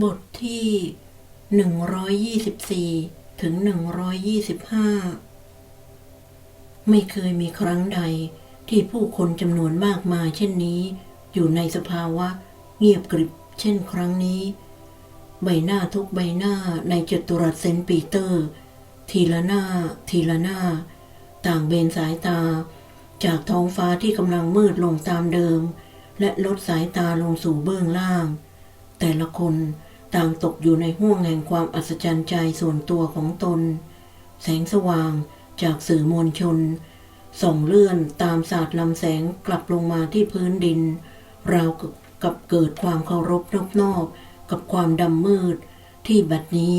บทที่ 124 ถึง 125 ไม่เคยมีครั้งใดที่ผู้คนจำนวนมากมายเช่นนี้ อยู่ในสภาวะเงียบกริบเช่นครั้งนี้ ใบหน้าทุกใบหน้าในจตุรัสเซนปีเตอร์ ทีละหน้า ทีละหน้า ต่างเบนสายตา จากท้องฟ้าที่กำลังมืดลงตามเดิม และลดสายตาลงสู่เบื้องล่าง แต่ละคนต่างตกอยู่ในห่วงแห่งความอัศจรรย์ใจส่วนตัวของตน แสงสว่างจากสื่อมวลชน ส่องเลื่อนตามศาสตร์ลำแสงกลับลงมาที่พื้นดิน ราวกับเกิดความเคารพนอบนอบกับความดำมืด ที่บัดนี้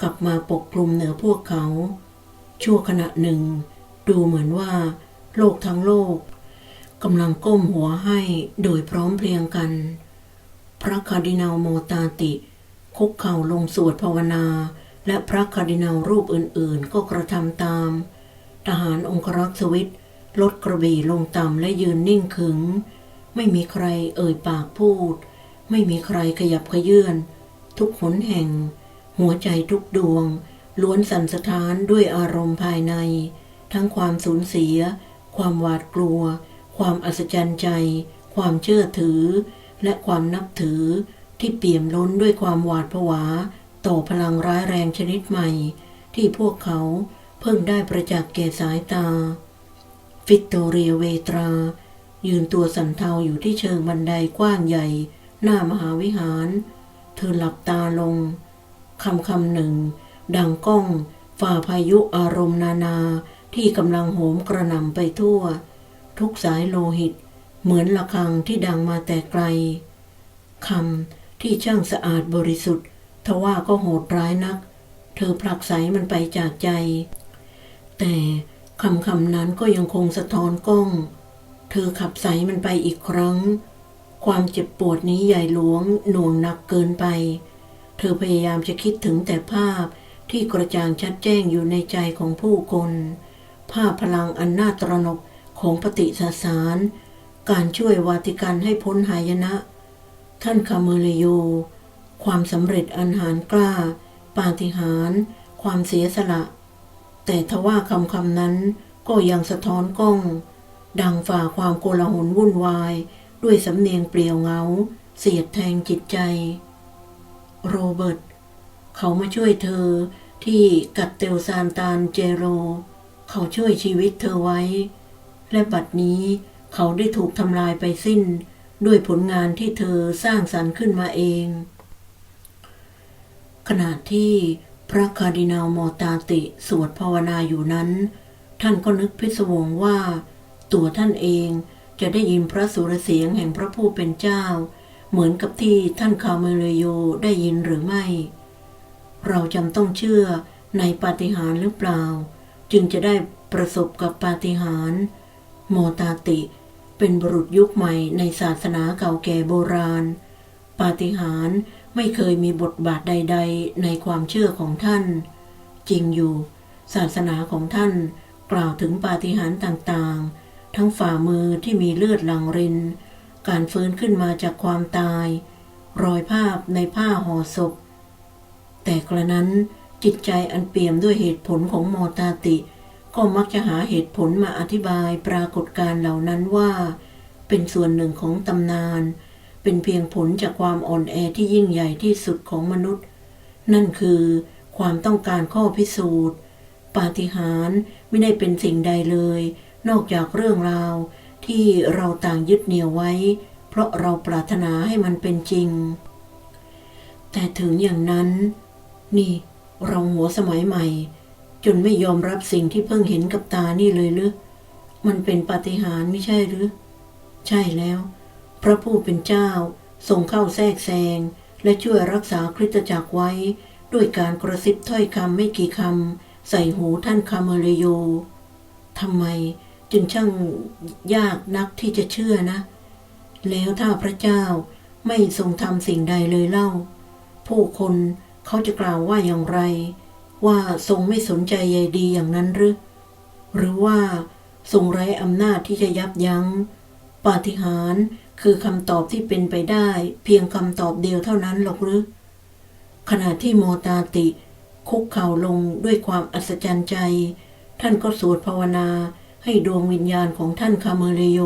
กลับมาปกคลุมเหนือพวกเขา ชั่วขณะหนึ่ง ดูเหมือนว่า โลกทั้งโลกกำลังก้มหัวให้โดยพร้อมเพรียงกัน พระคาร์ดินัลโมตาติ คุกเข่าลงสวดภาวนา และพระคาร์ดินัลรูปอื่นๆ ก็กระทำตาม ทหารองครักษ์สวิตลดกระบี่ลงต่ำและยืนนิ่งขึง ไม่มีใครเอ่ยปากพูด ไม่มีใครขยับขยื่น ทุกหนแห่ง หัวใจทุกดวง ล้วนสั่นสะท้านด้วยอารมณ์ภายใน ทั้งความสูญเสีย ความหวาดกลัว ความอัศจรรย์ใจ ความเชื่อถือ และความนับถือที่เปี่ยมล้นด้วยความหวาดผวา ต่อพลังร้ายแรงชนิดใหม่ ที่พวกเขาเพิ่งได้ประจักษ์แก่สายตา ฟิกโตเรียเวตรา ยืนตัวสันเทาอยู่ที่เชิงบันไดกว้างใหญ่ หน้ามหาวิหาร เธอหลับตาลงคำคำหนึ่ง ดังก้องฝ่าพายุอารมณ์นานาที่กำลังโหมกระหน่ำไปทั่ว ทุกสายโลหิต เหมือนระฆังที่ดังมาแต่ไกลคำที่ช่างสะอาดบริสุทธิ์ทว่าก็โหดร้ายนัก เธอผลักไสมันไปจากใจ แต่คำคำนั้นก็ยังคงสะท้อนกล้อง เธอขับไสมันไปอีกครั้ง ความเจ็บปวดนี้ใหญ่หลวงหน่วงหนักเกินไป เธอพยายามจะคิดถึงแต่ภาพที่กระจ่างชัดแจ้งอยู่ในใจของผู้คน ภาพพลังอันน่าตระหนกของปฏิสสาร การช่วยวาติกันให้พ้นหายนะ ท่านคาเมเลโย ความสำเร็จอันหารกล้า ปาฏิหาริย์ความเสียสละ แต่ทว่าคำคำนั้นก็ยังสะท้อนกล้อง ดังฝ่าความโกลาหลวุ่นวาย ด้วยสำเนียงเปลี่ยวเงา เสียดแทงจิตใจ โรเบิร์ต เขามาช่วยเธอที่กัดเตลซานตานเจโร เขาช่วยชีวิตเธอไว้ และบัดนี้เเขาได้ถูกทำลายไปสิ้น ด้วยผลงานที่เธอสร้างสรรค์ขึ้นมาเอง ขณะที่พระคาร์ดินัลมอตาติ สวดภาวนาอยู่นั้น ท่านก็นึกพิศวงว่า ตัวท่านเองจะได้ยินพระสุรเสียงแห่งพระผู้เป็นเจ้า เหมือนกับที่ท่านคาเมเลโยได้ยินหรือไม่ เราจำต้องเชื่อในปาฏิหาริย์หรือเปล่า จึงจะได้ประสบกับปาฏิหาริย์โมตาติ เป็นบุรุษยุคใหม่ในศาสนาเก่าแก่โบราณ ปาฏิหาริย์ไม่เคยมีบทบาทใด ๆ ในความเชื่อของท่าน จริงอยู่ ศาสนาของท่านกล่าวถึงปาฏิหาริย์ต่างๆ ทั้งฝ่ามือที่มีเลือดหลั่งริน การฟื้นขึ้นมาจากความตาย รอยภาพในผ้าห่อศพ แต่กระนั้นจิตใจอันเปี่ยมด้วยเหตุผลของมอตาติ ก็มักจะหาเหตุผลมาอธิบายปรากฏการ์เหล่านั้นว่า เป็นส่วนหนึ่งของตำนาน เป็นเพียงผลจากความอ่อนแอที่ยิ่งใหญ่ที่สุดของมนุษย์ นั่นคือความต้องการข้อพิสูจน์ ปาฏิหาริย์ไม่ได้เป็นสิ่งใดเลย นอกจากเรื่องราว ที่เราต่างยึดเหนี่ยวไว้ เพราะเราปรารถนาให้มันเป็นจริง แต่ถึงอย่างนั้น นี่ เราหัวสมัยใหม่ จนไม่ยอมรับสิ่งที่เพิ่งเห็นกับตานี่เลยหรือมันเป็นปาฏิหาริย์ไม่ใช่หรือ ใช่แล้ว พระผู้เป็นเจ้าทรงเข้าแทรกแซง และช่วยรักษาคริสตจักรไว้ ด้วยการกระซิบถ้อยคำไม่กี่คำใส่หูท่านคาเมเลโยทำไมจึงช่างยากนักที่จะเชื่อนะ แล้วถ้าพระเจ้าไม่ทรงทำสิ่งใดเลยเล่า ผู้คนเขาจะกล่าวว่าอย่างไร ว่าทรงไม่สนใจใยดีอย่างนั้นหรือ หรือว่าทรงไร้อำนาจที่จะยับยัง้ง ปาฏิหาริย์คือคำตอบที่เป็นไปได้ เพียงคำตอบเดียวเท่านั้นหรอกหรือ ขณะที่โมตาติ คุกเข่าลงด้วยความอัศจรรย์ใจ ท่านก็สวดภาวนาให้ดวงวิญญาณของท่านคาเมเลโย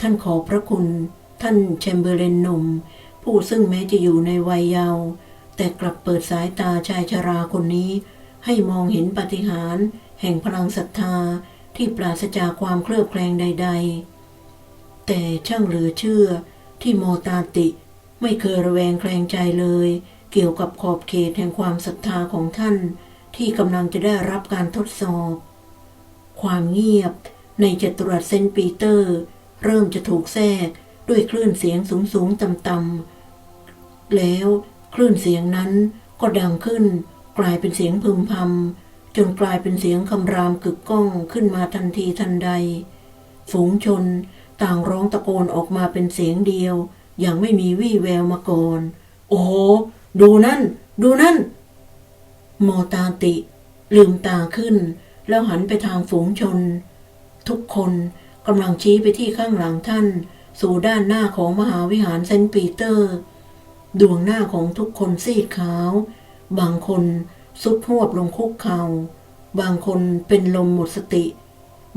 ท่านขอพระคุณ ท่านแชมเบอร์เลนหนุ่ม ผู้ซึ่งแม้จะอยู่ในวัยเยาว์ แต่กลับเปิดสายตาชายชราคนนี้ ให้มองเห็นปาฏิหาริย์แห่งพลังศรัทธาที่ปราศจากความเคลือบแคลงใด ๆ แต่ช่างเหลือเชื่อที่โมตาติไม่เคยระแวงแคลงใจเลย เกี่ยวกับขอบเขตแห่งความศรัทธาของท่าน ที่กำลังจะได้รับการทดสอบ ความเงียบในจัตุรัสเซนต์ปีเตอร์ เริ่มจะถูกแทรกด้วยคลื่นเสียงสูงสูงๆต่ำๆแล้ว คลื่นเสียงนั้นก็ดังขึ้น กลายเป็นเสียงพึมพำจนกลายเป็นเสียงคำรามกึกก้องขึ้นมาทันทีทันใด ฝูงชนต่างร้องตะโกนออกมาเป็นเสียงเดียว อย่างไม่มีวี่แววมาก่อน โอ้โห ดูนั่น ดูนั่น โมตาติ ลืมตาขึ้น แล้วหันไปทางฝูงชน ทุกคนกำลังชี้ไปที่ข้างหลังท่าน สู่ด้านหน้าของมหาวิหารเซนต์ปีเตอร์ ดวงหน้าของทุกคนซีดขาว บางคนสุดหวบลงคุกเขา่า บางคนเป็นลมหมดสติ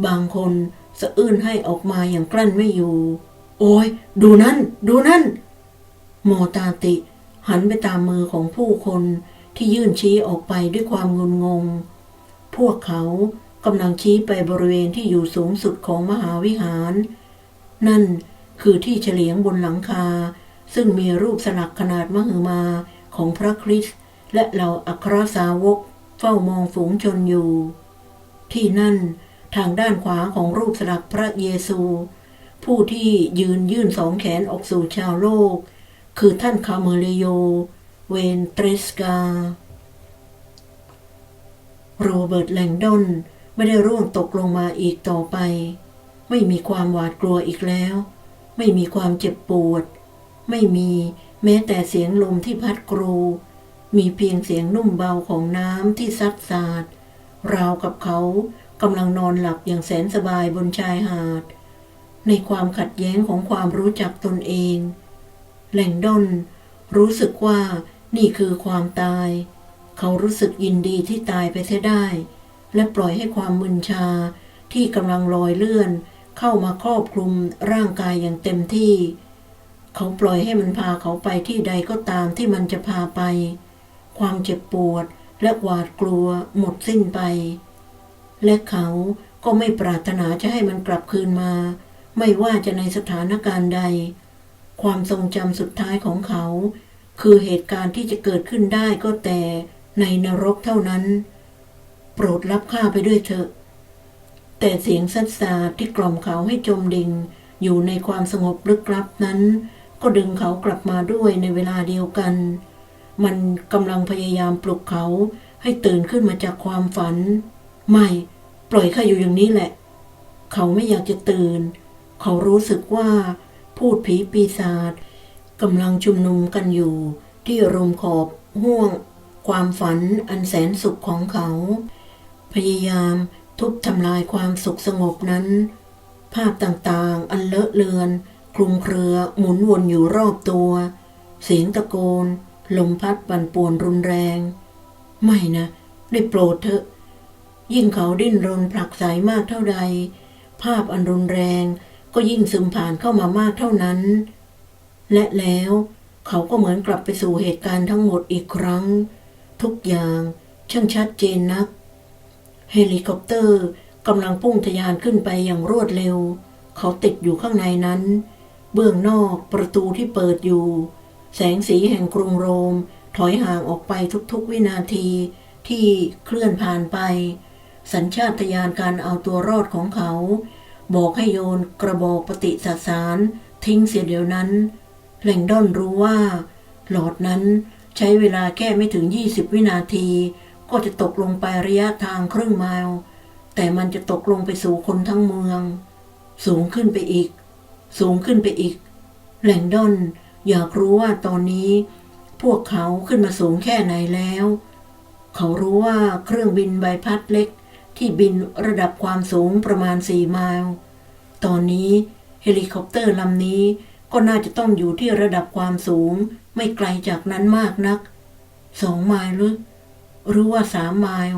บางคนสะอื้นให้ออกมาอย่างกลั้นไม่อยู่ โอ้ย ดูนั่น ดูนั่น โมตาติหันไปตามมือของผู้คนที่ยื่นชี้ออกไปด้วยความงุนงง พวกเขากำลังชี้ไปบริเวณที่อยู่สูงสุดของมหาวิหาร นั่นคือที่เฉลียงบนหลังคา ซึ่งมีรูปสลักขนาดมหึมาของพระคริสต์และเหล่าอัครสาวกเฝ้ามองฝูงชนอยู่ ที่นั่นทางด้านขวาของรูปสลักพระเยซู ผู้ที่ยืนยื่นสองแขนออกสู่ชาวโลก คือท่านคาเมเลโย เวนเตรสกา โรเบิร์ตแลงดอนไม่ได้ร่วงตกลงมาอีกต่อไป ไม่มีความหวาดกลัวอีกแล้ว ไม่มีความเจ็บปวด ไม่มีแม้แต่เสียงลมที่พัดกรู มีเพียงเสียงนุ่มเบาของน้ำที่ซัดสาด ราวกับเขากำลังนอนหลับอย่างแสนสบายบนชายหาด ในความขัดแย้งของความรู้จักตนเอง แหล่งดอนรู้สึกว่านี่คือความตาย เขารู้สึกยินดีที่ตายไปเสียได้ และปล่อยให้ความมึนชาที่กำลังลอยเลื่อน เข้ามาครอบคลุมร่างกายอย่างเต็มที่ เขาปล่อยให้มันพาเขาไปที่ใดก็ตามที่มันจะพาไป ความเจ็บปวดและหวาดกลัวหมดสิ้นไป และเขาก็ไม่ปรารถนาจะให้มันกลับคืนมา ไม่ว่าจะในสถานการณ์ใด ความทรงจำสุดท้ายของเขา คือเหตุการณ์ที่จะเกิดขึ้นได้ก็แต่ในนรกเท่านั้น โปรดรับข้าไปด้วยเถอะ แต่เสียงสัตสาดที่กล่อมเขาให้จมดิ่งอยู่ในความสงบลึกลับนั้น ก็ดึงเขากลับมาด้วยในเวลาเดียวกัน มันกำลังพยายามปลุกเขาให้ตื่นขึ้นมาจากความฝัน ไม่ ปล่อยข้าอยู่อย่างนี้แหละ เขาไม่อยากจะตื่น เขารู้สึกว่า พูดผีปีศาจกำลังชุมนุมกันอยู่ ที่รมขอบห่วง ความฝันอันแสนสุขของเขา พยายามทุบทำลายความสุขสงบนั้น ภาพต่างๆ อันเลอะเลือน คลุมเครือหมุนวนอยู่รอบตัว เสียงตะโกน ลมพัดปั่นป่วนรุนแรง ไม่นะได้โปรดเถอะ ยิ่งเขาดิ้นรนผลักไสมากเท่าใด ภาพอันรุนแรงก็ยิ่งซึมผ่านเข้ามามากเท่านั้น และแล้วเขาก็เหมือนกลับไปสู่เหตุการณ์ทั้งหมดอีกครั้ง ทุกอย่างช่างชัดเจนนัก เฮลิคอปเตอร์กำลังพุ่งทะยานขึ้นไปอย่างรวดเร็ว เขาติดอยู่ข้างในนั้น เบื้องนอกประตูที่เปิดอยู่ แสงสีแห่งกรุงโรม ถอยห่างออกไปทุกๆวินาทีที่เคลื่อนผ่านไป สัญชาตญาณการเอาตัวรอดของเขา บอกให้โยนกระบอกปฏิสสาร ทิ้งเสียเดียวนั้นแหล่งด้อนรู้ว่า หลอดนั้นใช้เวลาแค่ไม่ถึง 20 วินาที ก็จะตกลงไประยะทางครึ่งไมล์แต่มันจะตกลงไปสู่คนทั้งเมือง สูงขึ้นไปอีก สูงขึ้นไปอีกแหล่งดอน อยากรู้ว่าตอนนี้ พวกเขาขึ้นมาสูงแค่ไหนแล้ว เขารู้ว่าเครื่องบินใบพัดเล็ก ที่บินระดับความสูงประมาณสี่ไมล์ ตอนนี้เฮลิคอปเตอร์ลำนี้ก็น่าจะต้องอยู่ที่ระดับความสูงไม่ไกลจากนั้นมากนัก สองไมล์หรือหรือว่าสามไมล์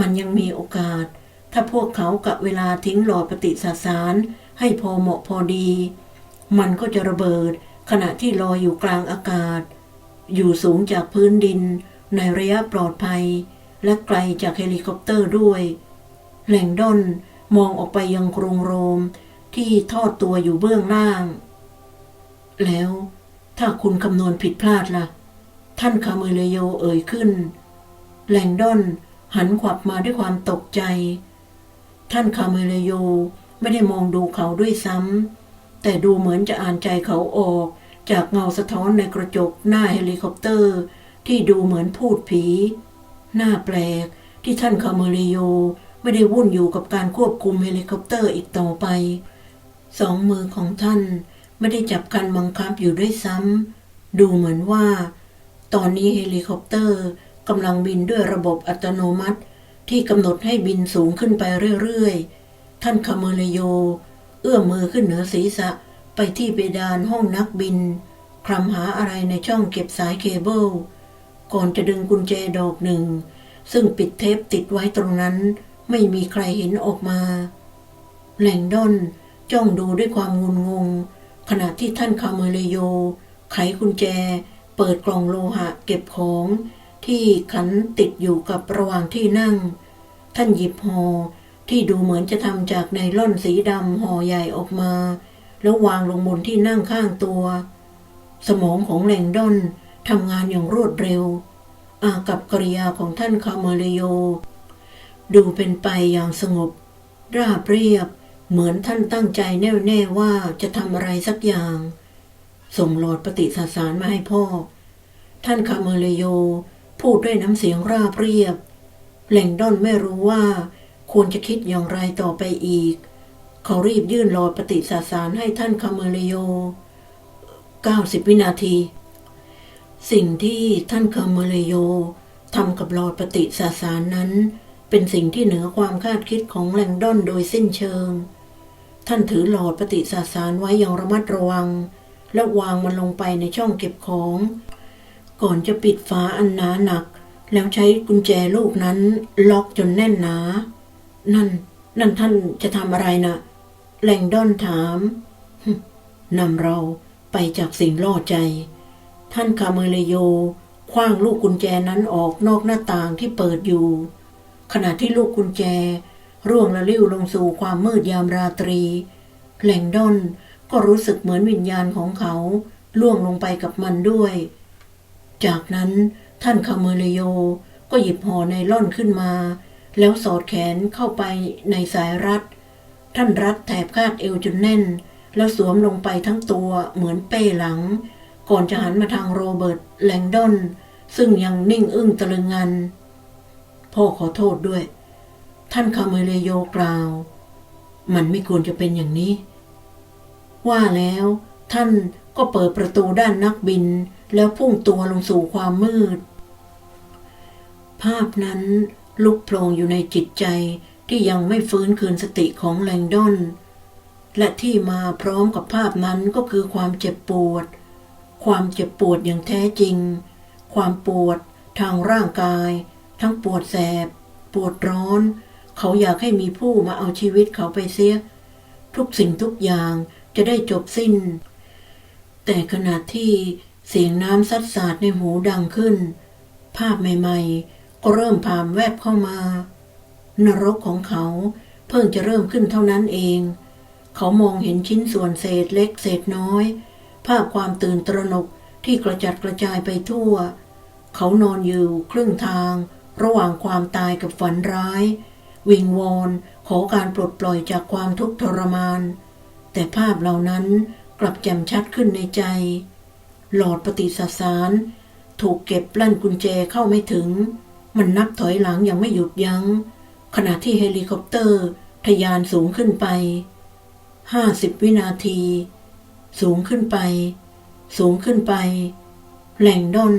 มันยังมีโอกาส ถ้าพวกเขากะเวลาทิ้งหลอดปฏิสสาร ให้พอเหมาะพอดี มันก็จะระเบิดขณะที่ลอยอยู่กลางอากาศ อยู่สูงจากพื้นดิน ในระยะปลอดภัย และไกลจากเฮลิคอปเตอร์ด้วย แหล่งดอนมองออกไปยังกรุงโรมที่ทอดตัวอยู่เบื้องล่าง แล้วถ้าคุณคำนวณผิดพลาดล่ะ ท่านคาเมเลโยเอ่ยขึ้น แหล่งดอนหันขวับมาด้วยความตกใจ ท่านคาเมเลโย ไม่ได้มองดูเขาด้วยซ้ำแต่ดูเหมือนจะอ่านใจเขาออก จากเงาสะท้อนในกระจกหน้าเฮลิคอปเตอร์ ที่ดูเหมือนพูดผีหน้าแปลกที่ท่านคาเมเลโยไม่ได้วุ่นอยู่กับการควบคุมเฮลิคอปเตอร์อีกต่อไป สองมือของท่านไม่ได้จับการบังคับอยู่ด้วยซ้ำดูเหมือนว่า ตอนนี้เฮลิคอปเตอร์กำลังบินด้วยระบบอัตโนมัติ ที่กำหนดให้บินสูงขึ้นไปเรื่อยๆ ท่านคาเมเลโย เอื้อมมือขึ้นเหนือศีรษะไปที่เพดานห้องนักบิน คลำหาอะไรในช่องเก็บสายเคเบิล ก่อนจะดึงกุญแจดอกหนึ่ง ซึ่งปิดเทปติดไว้ตรงนั้น ไม่มีใครเห็นออกมา แหล่งดอนจ้องดูด้วยความงุนงง ขณะที่ท่านคาเมเลโย ไขกุญแจ เปิดกล่องโลหะเก็บของ ที่ขันติดอยู่กับระหว่างที่นั่ง ท่านหยิบห่อ ที่ดูเหมือนจะทำจากไนล่อนสีดำห่อใหญ่ออกมา แล้ววางลงบนที่นั่งข้างตัว สมองของแหลงดอนทำงานอย่างรวดเร็ว อากับกริยาของท่านคาเมเลโย ดูเป็นไปอย่างสงบ ราบเรียบ เหมือนท่านตั้งใจแน่วแน่ว่าจะทำอะไรสักอย่าง ส่งหลอดปฏิสสารมาให้พ่อ ท่านคาเมเลโยพูดด้วยน้ำเสียงราบเรียบแหลงดอนไม่รู้ว่า ควรจะคิดอย่างไรต่อไปอีก เขารีบยื่นหลอดปฏิสาสารให้ท่านคาเมเลโย 90 วินาที สิ่งที่ท่านคาเมเลโยทำกับหลอดปฏิสาสารนั้น เป็นสิ่งที่เหนือความคาดคิดของแหล่งดอนโดยสิ้นเชิง ท่านถือหลอดปฏิสาสารไว้อย่างระมัดระวัง และวางมันลงไปในช่องเก็บของ ก่อนจะปิดฝาอันหนาหนัก แล้วใช้กุญแจลูกนั้นล็อกจนแน่นหนา นั่น นั่นท่านจะทำอะไรนะแหล่งดอนถามนำเราไปจากสิ่งล่อใจ ท่านคาเมเลโยคว้างลูกกุญแจนั้นออกนอกหน้าต่างที่เปิดอยู่ ขณะที่ลูกกุญแจ ร่วงละลิ้วลงสู่ความมืดยามราตรีแหล่งดอนก็รู้สึกเหมือนวิญญาณของเขา ล่วงลงไปกับมันด้วย จากนั้นท่านคาเมเลโยก็หยิบห่อไนล่อนขึ้นมา แล้วสอดแขนเข้าไปในสายรัด ท่านรัดแถบคาดเอวจนแน่น แล้วสวมลงไปทั้งตัวเหมือนเป้หลัง ก่อนจะหันมาทางโรเบิร์ตแลงดอน ซึ่งยังนิ่งอึ้งตะลึงงัน พ่อขอโทษด้วย ท่านคาเมเลโยกล่าว มันไม่ควรจะเป็นอย่างนี้ ว่าแล้วท่านก็เปิดประตูด้านนักบิน แล้วพุ่งตัวลงสู่ความมืด ภาพนั้น ลุกโผล่อยู่ในจิตใจที่ยังไม่ฟื้นคืนสติของแลงดอน และที่มาพร้อมกับภาพนั้นก็คือความเจ็บปวด ความเจ็บปวดอย่างแท้จริง ความปวดทางร่างกาย ทั้งปวดแสบ ปวดร้อน เขาอยากให้มีผู้มาเอาชีวิตเขาไปเสีย ทุกสิ่งทุกอย่างจะได้จบสิ้น แต่ขณะที่เสียงน้ำซัดสาดในหูดังขึ้น ภาพใหม่ ๆ เริ่มผ่านแวบเข้ามา นรกของเขาเพิ่งจะเริ่มขึ้นเท่านั้นเอง เขามองเห็นชิ้นส่วนเศษเล็กเศษน้อย ภาพความตื่นตระหนกที่กระจัดกระจายไปทั่ว เขานอนอยู่ครึ่งทาง ระหว่างความตายกับฝันร้าย วิงวอนขอการปลดปล่อยจากความทุกข์ทรมาน แต่ภาพเหล่านั้นกลับแจ่มชัดขึ้นในใจ หลอดปฏิสสาร ถูกเก็บลั่นกุญแจเข้าไม่ถึง มันนับถอยหลังอยังไม่หยุดยัง้ง ขณะที่เฮลิคอปเตอร์ทะยานสูงขึ้นไป ห้าสิบวินาที สูงขึ้นไป สูงขึ้นไป แหล่งดอน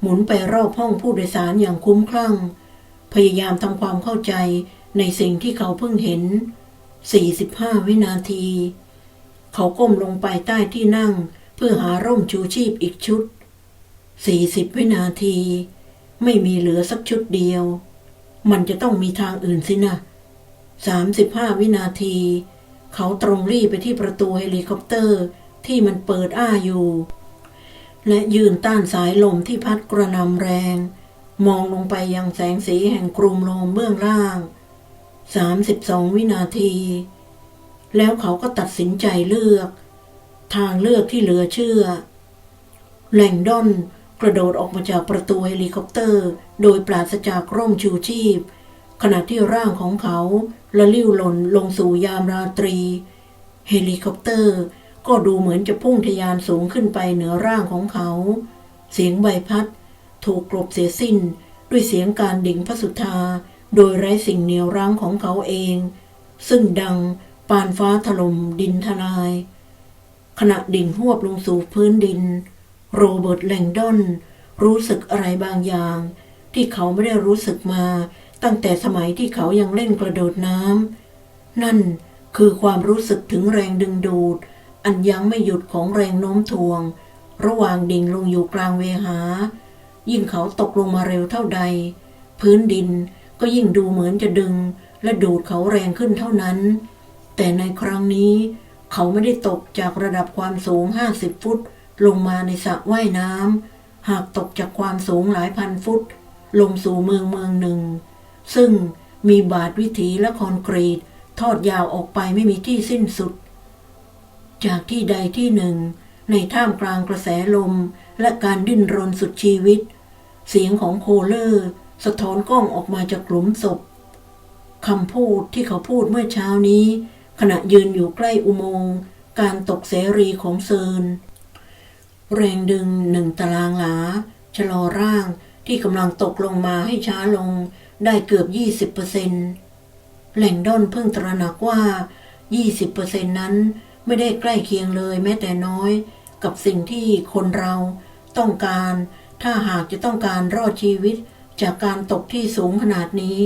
หมุนไปรอบห้องผู้โดยสารอย่างคุ้มคลั่ง พยายามทำความเข้าใจในสิ่งที่เขาเพิ่งเห็น 45 วินาที เขาก้มลงไปใต้ที่นั่ง เพื่อหาร่มชูชีพอีกชุดสี่สิบวินาที ไม่มีเหลือสักชุดเดียว มันจะต้องมีทางอื่นสินะสามสิบห้าวินาที เขาตรงรีไปที่ประตูเฮลิคอปเตอร์ที่มันเปิดอ้าอยู่ และยืนต้านสายลมที่พัดกระนำแรง มองลงไปยังแสงสีแห่งกรุมลมเบื้องล่าง32วินาที แล้วเขาก็ตัดสินใจเลือก ทางเลือกที่เหลือเชื่อ แหล่งดอน กระโดดออกมาจากประตูเฮลิคอปเตอร์ โดยปราศจากร่มชูชีพ ขณะที่ร่างของเขาละลิ้วหล่นลงสู่ยามราตรี เฮลิคอปเตอร์ ก็ดูเหมือนจะพุ่งทะยานสูงขึ้นไปเหนือร่างของเขา เสียงใบพัด ถูกกลบเสียสิ้น ด้วยเสียงการดิ่งพระสุธา โดยไร้สิ่งเหนียวรั้งของเขาเอง ซึ่งดังปานฟ้าถล่มดินทลาย ขณะดิ่งหวบลงสู่พื้นดิน โรเบิร์ตแลงดอนรู้สึกอะไรบางอย่าง ที่เขาไม่ได้รู้สึกมา ตั้งแต่สมัยที่เขายังเล่นกระโดดน้ำนั่นคือความรู้สึกถึงแรงดึงดูด อันยังไม่หยุดของแรงโน้มถ่วง ระหว่างดิ่งลงอยู่กลางเวหา ยิ่งเขาตกลงมาเร็วเท่าใด พื้นดินก็ยิ่งดูเหมือนจะดึง และดูดเขาแรงขึ้นเท่านั้น แต่ในครั้งนี้ เขาไม่ได้ตกจากระดับความสูง 50 ฟุต ลงมาในสระว่ายน้ำหากตกจากความสูงหลายพันฟุต ลงสู่เมืองเมืองหนึ่ง ซึ่งมีบาดวิถีและคอนกรีต ทอดยาวออกไปไม่มีที่สิ้นสุด จากที่ใดที่หนึ่ง ในท่ามกลางกระแสลมและการดิ้นรนสุดชีวิต เสียงของโคเลอร์ สะท้อนกล้องออกมาจากหลุมศพคำพูดที่เขาพูดเมื่อเช้านี้ ขณะยืนอยู่ใกล้อุโมงค์การตกเสรีของเซิร์น แรงดึงหนึ่งตารางหลา ชะลอร่างที่กำลังตกลงมาให้ช้าลงได้เกือบ 20%แหล่งด้อนเพิ่งตระหนักว่า 20%นั้นไม่ได้ใกล้เคียงเลยแม้แต่น้อย กับสิ่งที่คนเราต้องการ ถ้าหากจะต้องการรอดชีวิตจากการตกที่สูงขนาดนี้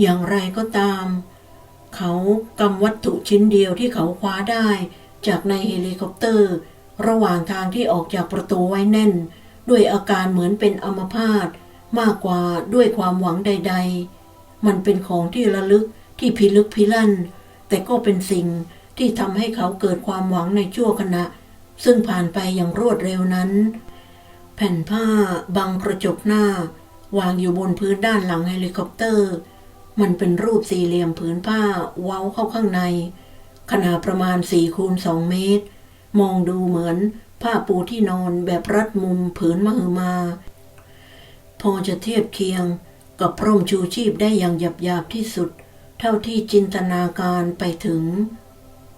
อย่างไรก็ตาม เขากำวัตถุชิ้นเดียวที่เขาคว้าได้จากในเฮลิคอปเตอร์ ระหว่างทางที่ออกจากประตูไว้แน่น ด้วยอาการเหมือนเป็นอัมพาตมากกว่าด้วยความหวังใด ๆ มันเป็นของที่ระลึกที่พิลึกพิลั่น แต่ก็เป็นสิ่งที่ทำให้เขาเกิดความหวังในชั่วขณะ ซึ่งผ่านไปอย่างรวดเร็วนั้น แผ่นผ้าบังกระจกหน้า วางอยู่บนพื้นด้านหลังเฮลิคอปเตอร์ มันเป็นรูปสี่เหลี่ยมผืนผ้าเว้าเข้าข้างใน ขนาดประมาณสี่คูณสองเมตร มองดูเหมือนผ้าปูที่นอนแบบรัดมุมผืนมหึมา พอจะเทียบเคียงกับพร่มชูชีพได้อย่างหยาบๆที่สุด เท่าที่จินตนาการไปถึง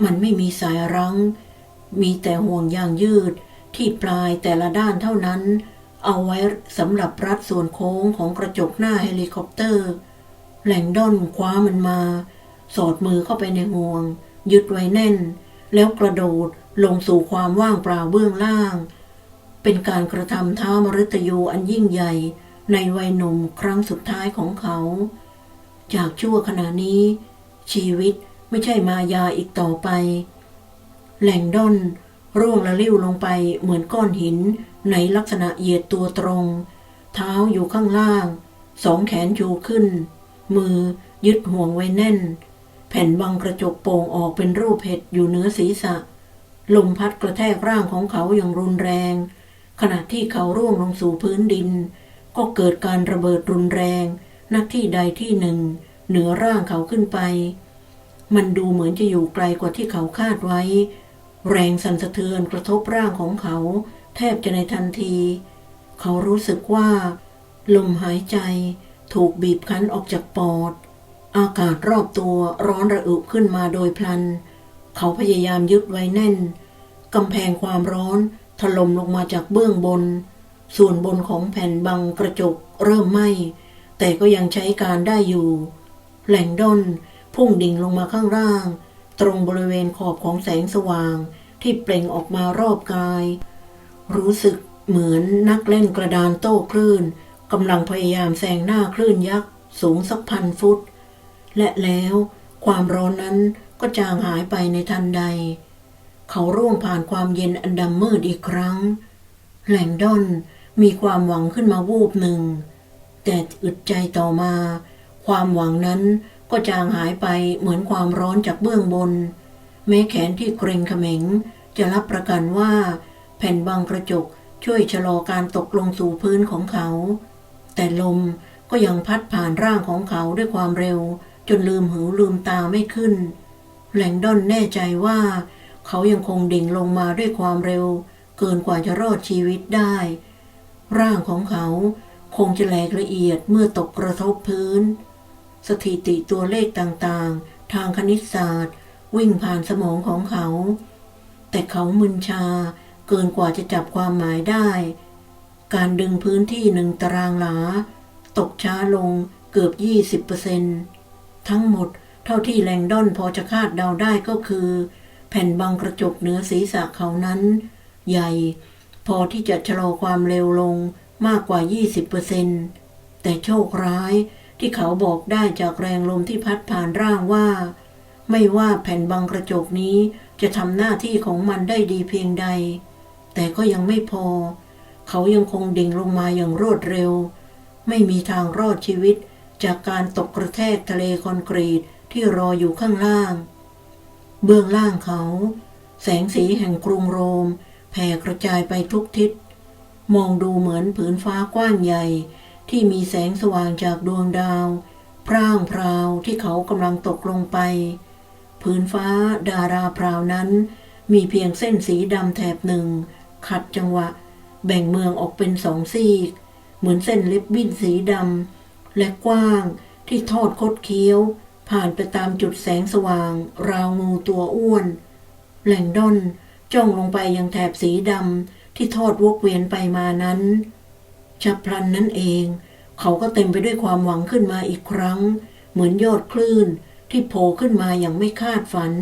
มันไม่มีสายรั้ง มีแต่ห่วงยางยืดที่ปลายแต่ละด้านเท่านั้น เอาไว้สำหรับรัดส่วนโค้งของกระจกหน้าเฮลิคอปเตอร์ แหล่งด้อนคว้ามันมา สอดมือเข้าไปในห่วง ยึดไว้แน่น แล้วกระโดด ลงสู่ความว่างเปล่าเบื้องล่าง เป็นการกระทำท้ามฤตยูอันยิ่งใหญ่ในวัยหนุ่มครั้งสุดท้ายของเขา จากชั่วขณะนี้ ชีวิตไม่ใช่มายาอีกต่อไป แหล่งด้อนร่วงละลิ้วลงไปเหมือนก้อนหินในลักษณะเหยียดตัวตรง เท้าอยู่ข้างล่าง สองแขนชูขึ้น มือยึดห่วงไว้แน่น แผ่นบังกระจกโป่งออกเป็นรูปเห็ดอยู่เหนือศีรษะ ลมพัดกระแทกร่างของเขาอย่างรุนแรง ขณะที่เขาร่วงลงสู่พื้นดิน ก็เกิดการระเบิดรุนแรงนักที่ใดที่หนึ่ง เหนือร่างเขาขึ้นไป มันดูเหมือนจะอยู่ไกลกว่าที่เขาคาดไว้ แรงสั่นสะเทือนกระทบร่างของเขา แทบจะในทันที เขารู้สึกว่า ลมหายใจถูกบีบคั้นออกจากปอด อากาศรอบตัวร้อนระอุขึ้นมาโดยพลัน เขาพยายามยึดไว้แน่น กำแพงความร้อนถล่มลงมาจากเบื้องบน ส่วนบนของแผ่นบังกระจกเริ่มไหม้แต่ก็ยังใช้การได้อยู่ แหล่งด้นพุ่งดิ่งลงมาข้างล่าง ตรงบริเวณขอบของแสงสว่างที่เปล่งออกมารอบกาย รู้สึกเหมือนนักเล่นกระดานโต้คลื่นกำลังพยายามแซงหน้าคลื่นยักษ์สูงสักพันฟุต และแล้วความร้อนนั้นก็จางหายไปในทันใด เขาร่วงผ่านความเย็นอันดำมืดอีกครั้งแหลงดอนมีความหวังขึ้นมาวูบหนึ่ง แต่อึดใจต่อมา ความหวังนั้นก็จางหายไปเหมือนความร้อนจากเบื้องบน แม้แขนที่เกรงเขม็งจะรับประกันว่า แผ่นบางกระจกช่วยชะลอการตกลงสู่พื้นของเขา แต่ลมก็ยังพัดผ่านร่างของเขาด้วยความเร็ว จนลืมหูลืมตาไม่ขึ้น แหลงดอนแน่ใจว่า เขายังคงดิ่งลงมาด้วยความเร็ว เกินกว่าจะรอดชีวิตได้ ร่างของเขาคงจะแหลกละเอียดเมื่อตกกระทบพื้น สถิติตัวเลขต่างๆ ทางคณิตศาสตร์ วิ่งผ่านสมองของเขา แต่เขามึนชาเกินกว่าจะจับความหมายได้ การดึงพื้นที่หนึ่งตารางหลา ตกช้าลงเกือบ 20%ทั้งหมดเท่าที่แลงดอนพอจะคาดเดาได้ก็คือ แผ่นบางกระจกเหนือศีรษะเขานั้น ใหญ่ พอที่จะชะลอความเร็วลงมากกว่า 20%แต่โชคร้ายที่เขาบอกได้จากแรงลมที่พัดผ่านร่างว่า ไม่ว่าแผ่นบางกระจกนี้จะทำหน้าที่ของมันได้ดีเพียงใด แต่ก็ยังไม่พอ เขายังคงดิ่งลงมาอย่างรวดเร็ว ไม่มีทางรอดชีวิตจากการตกกระแทกทะเลคอนกรีตที่รออยู่ข้างล่าง เบื้องล่างเขา แสงสีแห่งกรุงโรม แผ่กระจายไปทุกทิศ มองดูเหมือนผืนฟ้ากว้างใหญ่ ที่มีแสงสว่างจากดวงดาว พร่างพราวที่เขากำลังตกลงไป ผืนฟ้าดาราพราวนั้น มีเพียงเส้นสีดำแถบหนึ่ง ขัดจังหวะ แบ่งเมืองออกเป็นสองซีก เหมือนเส้นเล็บบิ้นสีดำและกว้างที่ทอดคดเคี้ยว ผ่านไปตามจุดแสงสว่าง ราวงูตัวอ้วน แหล่งดอนจ้องลงไปยังแถบสีดำที่ทอดวกเวียนไปมานั้นฉับพลันนั้นเอง เขาก็เต็มไปด้วยความหวังขึ้นมาอีกครั้ง เหมือนยอดคลื่นที่โผล่ขึ้นมาอย่างไม่คาดฝัน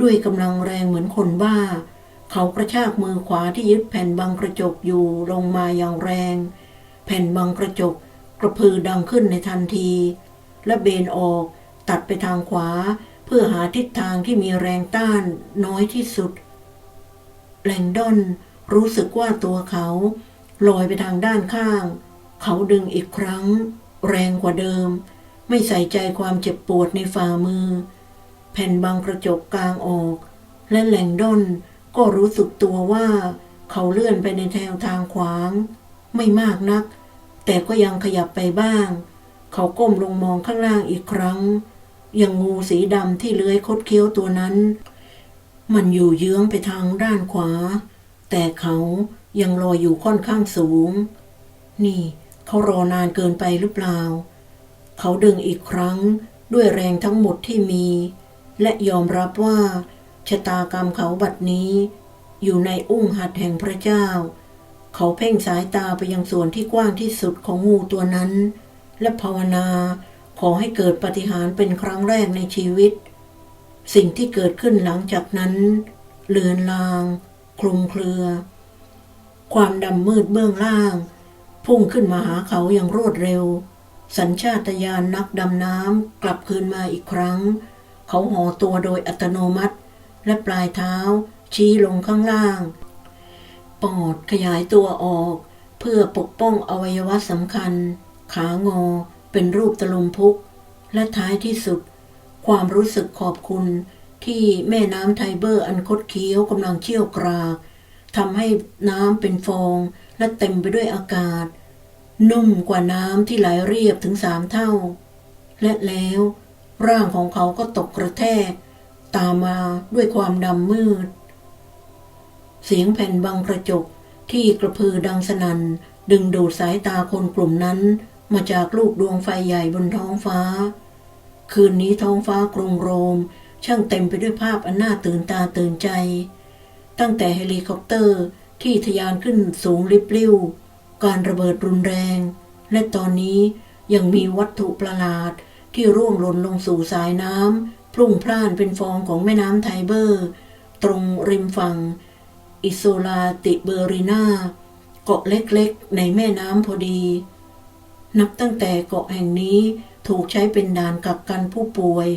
ด้วยกำลังแรงเหมือนคนบ้า เขากระชากมือขวาที่ยึดแผ่นบังกระจกอยู่ลงมาอย่างแรง แผ่นบังกระจกกระพือดังขึ้นในทันที และเบนออก ตัดไปทางขวา เพื่อหาทิศทางที่มีแรงต้านน้อยที่สุด แลงดอนรู้สึกว่าตัวเขาลอยไปทางด้านข้าง เขาดึงอีกครั้ง แรงกว่าเดิม ไม่ใส่ใจความเจ็บปวดในฝ่ามือ แผ่นบางกระจกกลางออก และแลงดอนก็รู้สึกตัวว่าเขาเลื่อนไปในแนวทางขวาง ไม่มากนัก แต่ก็ยังขยับไปบ้าง เขาก้มลงมองข้างล่างอีกครั้ง ยังงูสีดำที่เลื้อยคดเคี้ยวตัวนั้น มันอยู่เยื้องไปทางด้านขวา แต่เขายังรออยู่ค่อนข้างสูง นี่เขารอนานเกินไปหรือเปล่า เขาดึงอีกครั้งด้วยแรงทั้งหมดที่มี และยอมรับว่าชะตากรรมเขาบัดนี้ อยู่ในอุ้งหัดแห่งพระเจ้า เขาเพ่งสายตาไปยังส่วนที่กว้างที่สุดของงูตัวนั้น และภาวนา ขอให้เกิดปฏิหารเป็นครั้งแรกในชีวิต สิ่งที่เกิดขึ้นหลังจากนั้น เลือนลาง คลุมเครือ ความดำมืดเบื้องล่าง พุ่งขึ้นมาหาเขาอย่างรวดเร็ว สัญชาตญาณนักดำน้ำกลับคืนมาอีกครั้ง เขาห่อตัวโดยอัตโนมัติ และปลายเท้า ชี้ลงข้างล่าง ปอดขยายตัวออก เพื่อปกป้องอวัยวะสำคัญ ขางอ เป็นรูปตะลุมพุก และท้ายที่สุด ความรู้สึกขอบคุณที่แม่น้ำไทเบอร์อันคดเคี้ยวกำลังเชี่ยวกรากทำให้น้ำเป็นฟองและเต็มไปด้วยอากาศ นุ่มกว่าน้ำที่ไหลเรียบถึงสามเท่า และแล้ว ร่างของเขาก็ตกกระแทก ตามมาด้วยความดำมืด เสียงแผ่นบางกระจกที่กระพือดังสนัน่นดึงดูดสายตาคนกลุ่มนั้น มาจากลูกดวงไฟใหญ่บนท้องฟ้า คืนนี้ท้องฟ้ากรุงโรม ช่างเต็มไปด้วยภาพอันน่าตื่นตาตื่นใจ ตั้งแต่เฮลิคอปเตอร์ที่ทะยานขึ้นสูงริบลิ่วการระเบิดรุนแรง และตอนนี้ยังมีวัตถุประหลาดที่ร่วงหล่นลงสู่สายน้ำพลุ่งพล่านเป็นฟองของแม่น้ำไทเบอร์ ตรงริมฝั่ง อิโซลาติเบอรินาเกาะเล็กๆ ในแม่น้ำพอดี นับตั้งแต่เกาะแห่งนี้ถูกใช้เป็นด่านกักกันผู้ป่วย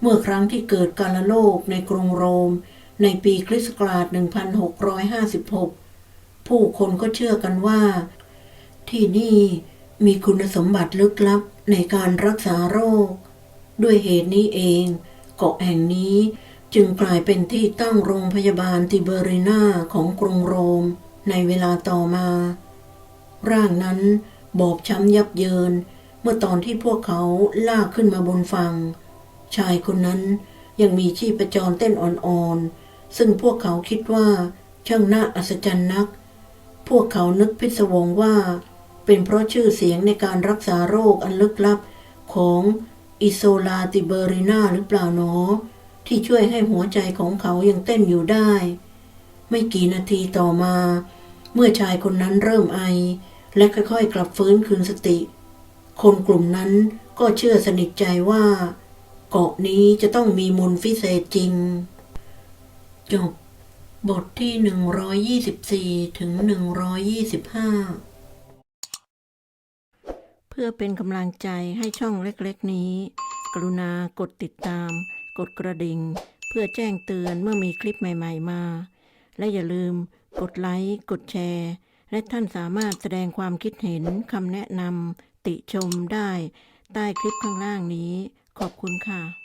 เมื่อครั้งที่เกิดกาลโลกในกรุงโรม ในปีคริสต์ศักราช 1656 ผู้คนก็เชื่อกันว่า ที่นี่มีคุณสมบัติลึกลับในการรักษาโรค ด้วยเหตุนี้เอง เกาะแห่งนี้จึงกลายเป็นที่ตั้งโรงพยาบาลติเบอรินาของกรุงโรม ในเวลาต่อมา ร่างนั้น บอบช้ำยับเยิน เมื่อตอนที่พวกเขาลากขึ้นมาบนฝั่งชายคนนั้นยังมีชีพจรเต้นอ่อนๆ ซึ่งพวกเขาคิดว่าช่างน่าอัศจรรย์นัก พวกเขานึกพิศวงว่า เป็นเพราะชื่อเสียงในการรักษาโรคอันลึกลับของอิโซลาติเบอรินาหรือเปล่าหนอ ที่ช่วยให้หัวใจของเขายังเต้นอยู่ได้ ไม่กี่นาทีต่อมา เมื่อชายคนนั้นเริ่มไอ และค่อยๆ กลับฟื้นคืนสติ คนกลุ่มนั้นก็เชื่อสนิทใจว่า เกาะนี้จะต้องมีมนต์ฟิเศษจริง จบบทที่ 124 ถึง 125 เพื่อเป็นกำลังใจให้ช่องเล็กๆนี้ กรุณากดติดตาม กดกระดิ่ง เพื่อแจ้งเตือนเมื่อมีคลิปใหม่ ๆ มา และอย่าลืมกดไลค์ กดแชร์ และท่านสามารถแสดงความคิดเห็นคำแนะนำติชมได้ ใต้คลิปข้างล่างนี้ ขอบคุณค่ะ